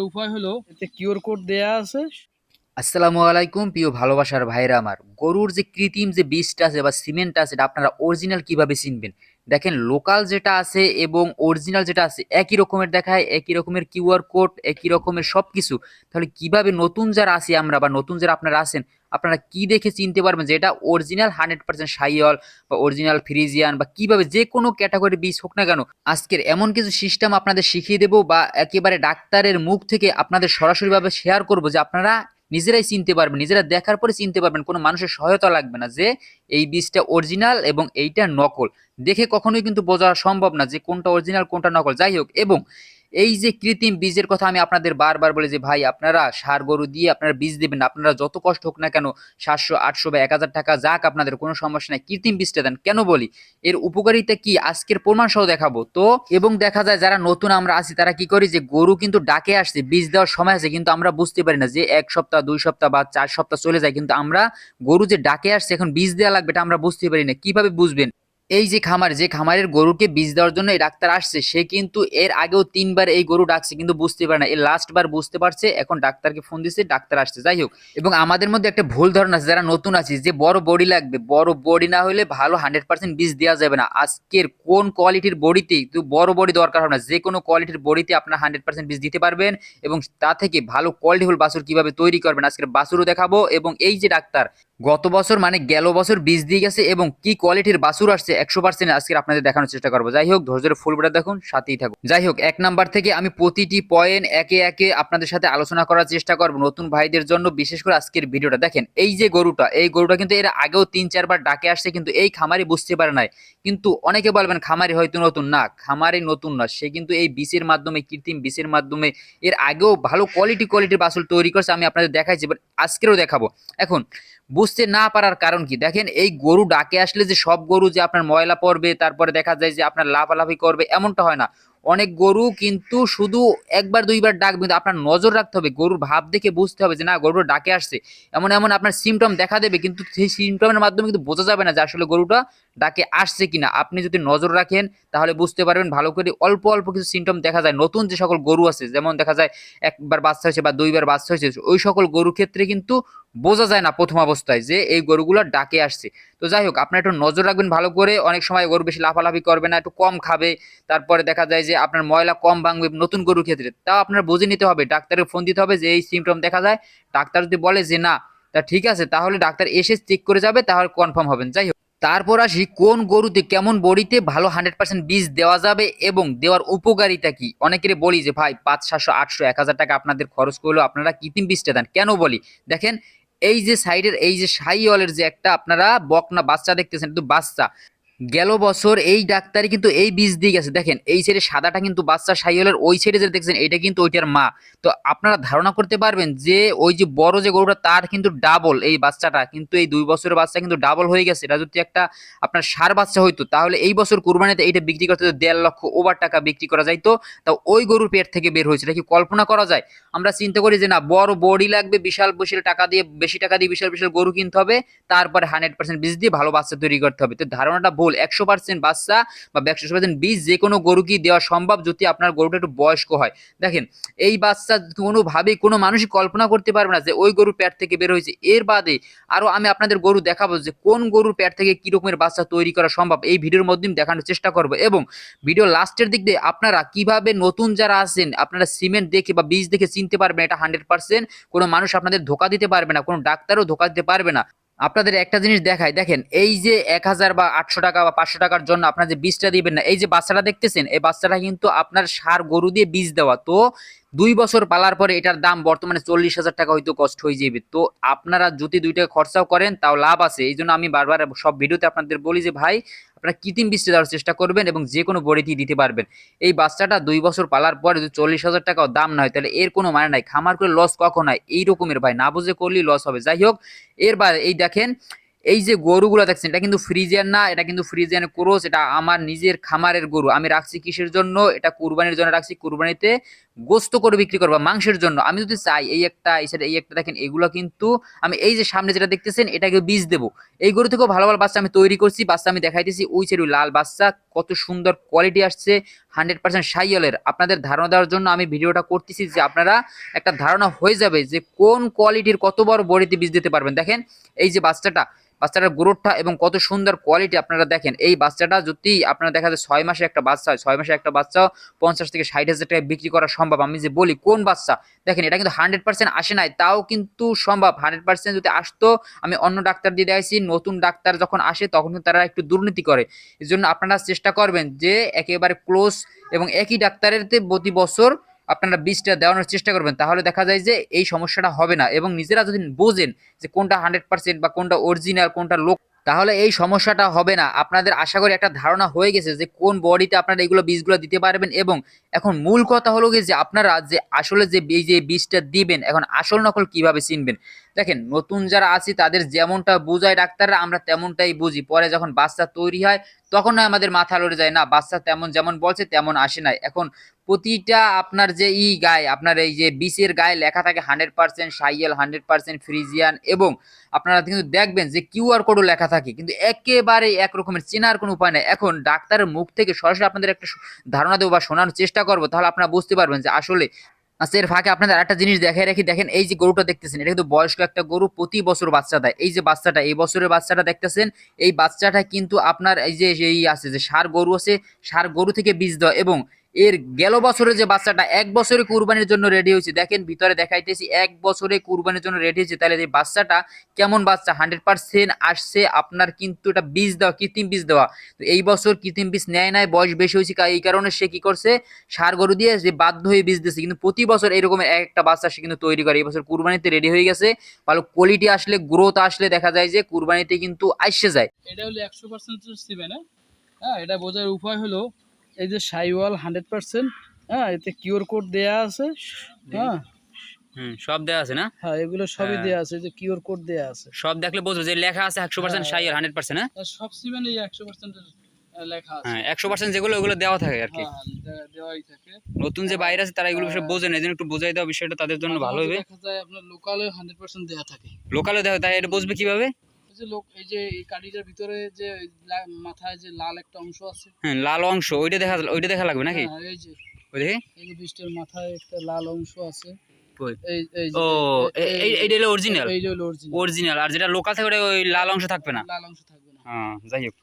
উপায় হলো কোড আছে। আসসালামু আলাইকুম, প্রিয় ভালোবাসার আমার। গরুর যে কৃত্রিম যে আছে বা আছে আপনারা অরিজিনাল কীভাবে চিনবেন? দেখেন লোকাল যেটা আছে এবং অরিজিনাল যেটা আছে, একই রকমের দেখায়, একই রকমের কিউআর কোড একই রকমের সবকিছু। তাহলে কীভাবে নতুন যারা আছি আমরা বা নতুন যারা আপনারা আছেন আপনারা কি দেখে চিনতে পারবেন যে এটা অরিজিনাল হান্ড্রেড পার্সেন্ট সাইয়ল বা অরিজিনাল ফ্রিজিয়ান বা কীভাবে যে কোনো ক্যাটাগরি বীজ হোক না কেন, আজকের এমন কিছু সিস্টেম আপনাদের শিখিয়ে দেবো বা একেবারে ডাক্তারের মুখ থেকে আপনাদের সরাসরিভাবে শেয়ার করব যে আপনারা নিজেরাই চিনতে পারবেন, নিজেরা দেখার পরে চিনতে পারবেন, কোনো মানুষের সহায়তা লাগবে না যে এই বীজটা অরিজিনাল এবং এইটা নকল। দেখে কখনোই কিন্তু বোঝা সম্ভব না যে কোনটা অরিজিনাল কোনটা নকল। যাই হোক, এবং এই যে কৃত্রিম বীজের কথা আমি আপনাদের বারবার বলে যে, ভাই, আপনারা সার গরু দিয়ে আপনারা বীজ দেবেন আপনারা যত কষ্ট হোক না কেন সাতশো, আটশো বা এক হাজার টাকা যাক আপনাদের, কোনো সমস্যা নাই। কৃত্রিম বীজটা দেন। কেন বলি? এর উপকারিতা কি? আজকের প্রমাণ সহ দেখাবো। তো এবং দেখা যায় যারা নতুন আমরা আছি, তারা কি করি যে, গরু কিন্তু ডাকে আসছে, বীজ দেওয়ার সময় আছে কিন্তু আমরা বুঝতে পারি না যে, এক সপ্তাহ, দুই সপ্তাহ বা চার সপ্তাহ চলে যায়। কিন্তু আমরা গরু যে ডাকে আসছে, এখন বীজ দেওয়া লাগবে এটা আমরা বুঝতে পারি না। কীভাবে বুঝবেন? এই যে খামার, যে খামারের গরুকে বীজ দেওয়ার জন্য এই ডাক্তার আসছে, সে কিন্তু এর আগেও তিনবার এই গরু ডাকছে, কিন্তু বুঝতে পারে না। এই লাস্ট বার বুঝতে পারছে, এখন ডাক্তারকে ফোন দিচ্ছে ডাক্তার আসছে। যাই হোক, এবং আমাদের মধ্যে একটা ভুল ধারণা আছে, যারা নতুন আছি, যে বড় বডি লাগবে, বড় বডি না হলে ভালো হান্ড্রেড পার্সেন্ট বীজ দেওয়া যাবে না। আজকের কোন কোয়ালিটির বডিতে বড় বডি দরকার হবে না, যে কোনো কোয়ালিটির বডিতে আপনার হান্ড্রেড পার্সেন্ট বীজ দিতে পারবেন, এবং তা থেকে ভালো কোয়ালিটিফুল বাছুর কীভাবে তৈরি করবেন, আজকের বাছুরও দেখাবো, এবং এই যে ডাক্তার গত বছর মানে গেল বছর বীজ দিয়ে গেছে এবং কি কোয়ালিটির বাছুর আসছে একশো পার্সেন্ট আজকে আপনাদের দেখানোর চেষ্টা করব। যাই হোক, ধৈর্য ধরে ফুল দেখুন, সাথেই থাকুন। যাই হোক, এক নাম্বার থেকে আমি প্রতিটি পয়েন্ট একে একে আপনাদের সাথে আলোচনা করার চেষ্টা করব নতুন ভাইদের জন্য, বিশেষ করে আজকের ভিডিওটা দেখেন, এই যে গরুটা, এই গরুটা কিন্তু এর আগেও তিন চারবার ডাকে আসছে, কিন্তু এই খামারি বুঝতে পারে নাই। কিন্তু অনেকে বলবেন, খামারি হয়তো নতুন। না, খামারি নতুন না সে কিন্তু এই বিষের মাধ্যমে, কৃত্রিম বিষের মাধ্যমে এর আগেও ভালো কোয়ালিটি কোয়ালিটির বাছুর তৈরি করছে। আমি আপনাদের দেখাইছি বাট আজকেরও দেখাবো। এখন বুঝতে না পারার কারণ কি? দেখেন, এই গরু ডাকে আসলে যে সব গরু যে আপনার ময়লা পড়বে, তারপরে দেখা যায় যে আপনার লাফালাফি করবে, এমনটা হয় না। অনেক গরু কিন্তু শুধু একবার দুইবার ডাকবে কিন্তু আপনার নজর রাখতে হবে, গরুর ভাব দেখে বুঝতে হবে যে না, গরুটা ডাকে আসছে। এমন এমন আপনার সিমটম দেখা দেবে, কিন্তু সেই সিমটমের মাধ্যমে কিন্তু বোঝা যাবে না যে আসলে গরুটা ডাকে আসছে কিনা। আপনি যদি নজর রাখেন, তাহলে বুঝতে পারবেন ভালো করে অল্প অল্প কিছু সিমটম দেখা যায়। নতুন যে সকল গরু আছে, যেমন দেখা যায় একবার বাচ্চা হয়েছে বা দুইবার বাচ্চা হয়েছে, ওই সকল গরু ক্ষেত্রে কিন্তু বোঝা যায় না প্রথম অবস্থায় যে এই গরুগুলো ডাকে আসছে। তো যাই হোক, আপনার একটু নজর রাখবেন ভালো করে, অনেক সময় গরু বেশি লাফালাফি করবে না, একটু কম খাবে, তারপরে দেখা যায় যে আপনার ময়লা কম ভাঙবে, নতুন গরুর ক্ষেত্রে। তাও আপনার বুঝে নিতে হবে, ডাক্তারের ফোন দিতে হবে যে এই সিমটম দেখা যায়। ডাক্তার যদি বলে যে না, তা ঠিক আছে, তাহলে ডাক্তার এসে চেক করে যাবে, তাহলে কনফার্ম হবেন। যাই হোক, তারপর আসি কোন গরুতে কেমন বডিতে ভালো হান্ড্রেড পার্সেন্ট বীজ দেওয়া যাবে এবং দেওয়ার উপকারিতা কি? অনেকেরই বলি যে, ভাই, পাঁচ, সাতশো, আটশো, এক হাজার টাকা আপনাদের খরচ করলেও আপনারা কৃত্রিম বীজটা দেন। কেন বলি? দেখেন, এই যে সাইডের এই যে সাইওয়ালের যে একটা আপনারা বকনা বাচ্চা দেখতেছেন কিন্তু বাচ্চা গেল বছর এই ডাক্তারি কিন্তু এই বীজ দিয়ে গেছে। দেখেন, এই সাইডে সাদাটা কিন্তু বাচ্চা সাইওয়ালের ওই সাইডে যে দেখছেন, এটা কিন্তু ওইটার মা। তো আপনারা ধারণা করতে পারবেন যে ওই যে বড় যে গরুটা, তার কিন্তু ডাবল এই বাচ্চাটা। কিন্তু এই দুই বছরের বাচ্চা কিন্তু ডাবল হয়ে গেছে। এটা যদি একটা আপনার সার বাচ্চা হইতো, তাহলে এই বছর কুরবানিতে এইটা বিক্রি করতে দেড় লক্ষ ওভার টাকা বিক্রি করা যাইতো। তা ওই গরুর পেট থেকে বের হয়েছে। এটা কি কল্পনা করা যায়? আমরা চিন্তা করি যে না, বড় বডি লাগবে, বিশাল বিশাল টাকা দিয়ে, বেশি টাকা দিয়ে বিশাল বিশাল গরু কিনতে হবে। তারপরে হান্ড্রেড পার্সেন্ট বীজ দিয়ে ভালো বাচ্চা তৈরি করতে হবে। তো ধারণাটা ভুল। একশো পার্সেন্ট বাচ্চা বা একশো পার্সেন্ট বীজ যে কোনো গরু কি দেওয়া সম্ভব যদি আপনার গরুটা একটু বয়স্ক হয়। দেখেন, এই বাচ্চা কোনোভাবেই কোনো মানুষই কল্পনা করতে পারবে না যে ওই গরুর পেট থেকে বের হয়েছে। এর বাদে আরও আমি আপনাদের গরু দেখাবো যে কোন গরুর পেট থেকে কি রকমের বাচ্চা তৈরি করা সম্ভব। এই ভিডিওর মাধ্যমে দেখানোর চেষ্টা করব এবং ভিডিও লাস্টের দিক দিয়ে আপনারা কীভাবে নতুন যারা আছেন, আপনারা সিমেন্ট দেখে বা বীজ দেখে চিনতে পারবেন এটা হান্ড্রেড পার্সেন্ট কোনো মানুষ আপনাদের ধোকা দিতে পারবে না, কোনো ডাক্তারও ধোকা দিতে পারবে না। আপনাদের একটা জিনিস দেখায় দেখেন, এই যে এক হাজার বা আটশো টাকা বা পাঁচশো টাকার জন্য আপনার যে বীজটা দিবেন না, এই যে বাচ্চাটা দেখতেছেন, এই বাচ্চাটা কিন্তু আপনার সার গরু দিয়ে বীজ দেওয়া। তো দুই বছর পালার পরে এটার দাম বর্তমানে চল্লিশ হাজার টাকা হয়তো কষ্ট হয়ে যাবে। তো আপনারা যদি দুই টাকা খরচাও করেন, তাও লাভ আছে। এই জন্য আমি বারবার সব ভিডিওতে আপনাদের বলি যে, ভাই, আপনারা কৃত্রিম বীজটা দেওয়ার চেষ্টা করবেন এবং যে কোনো বড়িতেই দিতে পারবেন। এই বাচ্চাটা দুই বছর পালার পরে যদি চল্লিশ হাজার টাকাও দাম না হয়, তাহলে এর কোনো মানে নাই। খামার করে লস কখন হয়? এই রকমের ভাই। না বুঝে করলেই লস হবে। যাই হোক এর বাইরে এই দেখেন, এই যে গরুগুলো দেখছেন, এটা কিন্তু ফ্রিজিয়ান না, এটা কিন্তু ফ্রিজিয়ান ক্রোস এটা আমার নিজের খামারের গরু। আমি রাখছি কিসের জন্য? এটা কুরবানির জন্য রাখছি। কুরবানিতে গোস্ত করে বিক্রি করবা মাংসের জন্য। আমি যদি চাই এই একটা, এই side এই একটা, দেখেন এগুলো কিন্তু আমি এই যে সামনে যেটা দেখতেছেন এটাকে বীজ দেবো। এই গরু থেকেও ভালো ভালো বাচ্চা আমি তৈরি করছি, বাচ্চা আমি দেখাইতেছি, ওই সাইড লাল বাচ্চা, কত সুন্দর কোয়ালিটি আসছে হান্ড্রেড পার্সেন্ট সাইয়ালের। আপনাদের ধারণা দেওয়ার জন্য আমি ভিডিওটা করতেছি যে আপনারা একটা ধারণা হয়ে যাবে যে কোন কোয়ালিটির কত বড় বডিতে বীজ দিতে পারবেন। দেখেন এই যে বাচ্চাটা, বাচ্চাটার গ্রোথটা এবং কত সুন্দর কোয়ালিটি আপনারা দেখেন। এই বাচ্চাটা যদি আপনারা দেখা যায় ছয় মাসে একটা বাচ্চা হয়, ছয় মাসে একটা বাচ্চা পঞ্চাশ থেকে ষাট হাজার টাকা বিক্রি করা সম্ভব আমি যে বলি, কোন বাচ্চা? দেখেন, এটা কিন্তু হান্ড্রেড পার্সেন্ট আসে নাই, তাও কিন্তু সম্ভব। হান্ড্রেড পার্সেন্ট যদি আসতো, আমি অন্য ডাক্তার দিয়ে দেখাইছি, নতুন ডাক্তার যখন আসে, তখন তারা একটু দুর্নীতি করে। এই জন্য আপনারা চেষ্টা করবেন যে একেবারে ক্লোজ এবং একই ডাক্তারের প্রতি বছর আপনারা বীজটা দেওয়ানোর চেষ্টা করবেন। তাহলে দেখা যায় যে এই সমস্যাটা হবে না এবং নিজেরা যদি বোঝেন যে কোনটা হান্ড্রেড পার্সেন্ট বা কোনটা অরিজিনাল কোনটা লোক তাহলে এই সমস্যাটা হবে না। আপনাদের আশা করি একটা ধারণা হয়ে গেছে যে কোন বডিতে আপনারা এইগুলো বীজগুলো দিতে পারবেন এবং এখন মূল কথা হলো কি যে আপনারা যে আসলে যে বীজ, যে বীজটা দিবেন, এখন আসল নকল কীভাবে চিনবেন? দেখেন, নতুন যারা আছি তাদের যেমনটা বোঝায় ডাক্তাররা, আমরা তেমনটাই বুঝি। পরে যখন বাচ্চা তৈরি হয়, তখন না আমাদের মাথা লড়ে যায়, না, বাচ্চা তেমন যেমন বলছে, তেমন আসে নাই। এখন প্রতিটা আপনার যে ই গায়ে, আপনার এই যে বিষের গায়ে লেখা থাকে hundred percent Sahiwal, hundred percent Friesian এবং আপনারা কিন্তু দেখবেন যে কিউআর কোডও লেখা থাকে, কিন্তু একেবারে এক রকমের চেনার কোনো উপায় নেই। এখন ডাক্তারের মুখ থেকে সরাসরি আপনাদের একটা ধারণা দেবো বা শোনানোর চেষ্টা করব, তাহলে আপনারা বুঝতে পারবেন যে আসলে আচ্ছা এর ফাঁকে আপনাদের একটা জিনিস দেখে রাখি। দেখেন, এই যে গরুটা দেখতেছেন, এটা কিন্তু বয়স্ক একটা গরু, প্রতি বছর বাচ্চা দেয়। এই যে বাচ্চাটা, এই বছরের বাচ্চাটা দেখতেছেন, এই বাচ্চাটা কিন্তু আপনার এই যে, এই আছে যে, সার গরু আছে, সার গরু থেকে বীজ দেওয়া এবং এর গেল বছরে যে বাচ্চাটা এক বছরে কুরবানির জন্য রেডি হয়েছে, দেখেন ভিতরে দেখাইতেছি, এক বছরে কুরবানির জন্য রেডি হয়েছে, তাহলে এই বাচ্চাটা কেমন বাচ্চা? হান্ড্রেড পার্সেন্ট আসছে, আপনার কিন্তু এটা বীজ দেওয়া, কৃত্রিম বীজ দেওয়া। তো এই বছর কৃত্রিম বীজ নেয় নাই, বয়স বেশি হয়েছে এই কারণে সে কি করছে? সার গরু দিয়ে যে বাধ্য হয়ে বীজ দিচ্ছে কিন্তু প্রতি বছর এরকমের এক একটা বাচ্চা সে কিন্তু তৈরি করে। এই বছর কুরবানিতে রেডি হয়ে গেছে, ভালো কোয়ালিটি আসলে গ্রোথ আসলে দেখা যায় যে কুরবানিতে কিন্তু আসছে যায়। এটা হলো একশো পার্সেন্ট হ্যাঁ এটা বোঝার উপায় হলো এই যে সাইওয়াল হান্ড্রেড পার্সেন্ট হ্যাঁ এতে কিউর কোড দেয়া আছে হ্যাঁ। হুম সব দেওয়া আছে না? হ্যাঁ এগুলো সবই হ্যাঁ। দেয়া আছে যে কিউর কোড দেয়া আছে। সব দেখলে বুঝব যে লেখা আছে একশো পার্সেন্ট সাইয়ার হান্ড্রেড পার্সেন্ট আর সব সিমেন্ট এই একশো পার্সেন্টের লেখা আছে। হ্যাঁ একশো পার্সেন্ট যেগুলো ওগুলো দেওয়া থাকে আর কি। হ্যাঁ, দেওয়াই থাকে। নতুন যে বাইরে আছে তারা এগুলো বিষয়ে বোঝে না এই জন্য একটু বোঝাই দেওয়া বিষয়টা তাদের জন্য ভালো হবে। দেখা যায় আপনার লোকালে হান্ড্রেড পার্সেন্ট দেওয়া থাকে। লোকালে তাই এটা বুঝবে কীভাবে? যে লোক এই যে এই কাঠিটার ভিতরে যে মাথায় যে লাল একটা অংশ আছে। হ্যাঁ লাল অংশ ওইটা দেখা ওইটা দেখা লাগবে নাকি? হ্যাঁ, এই যে। ওই দেখি। এই যে বৃষ্টির মাথায় একটা লাল অংশ আছে। ও এইটা হলো অরিজিনাল হলো অরিজিনাল অরিজিনাল আর যেটা লোকাল থাকে ওটা ওই লাল অংশ থাকবে না? লাল অংশ থাকবে না। হ্যাঁ যাই হোক।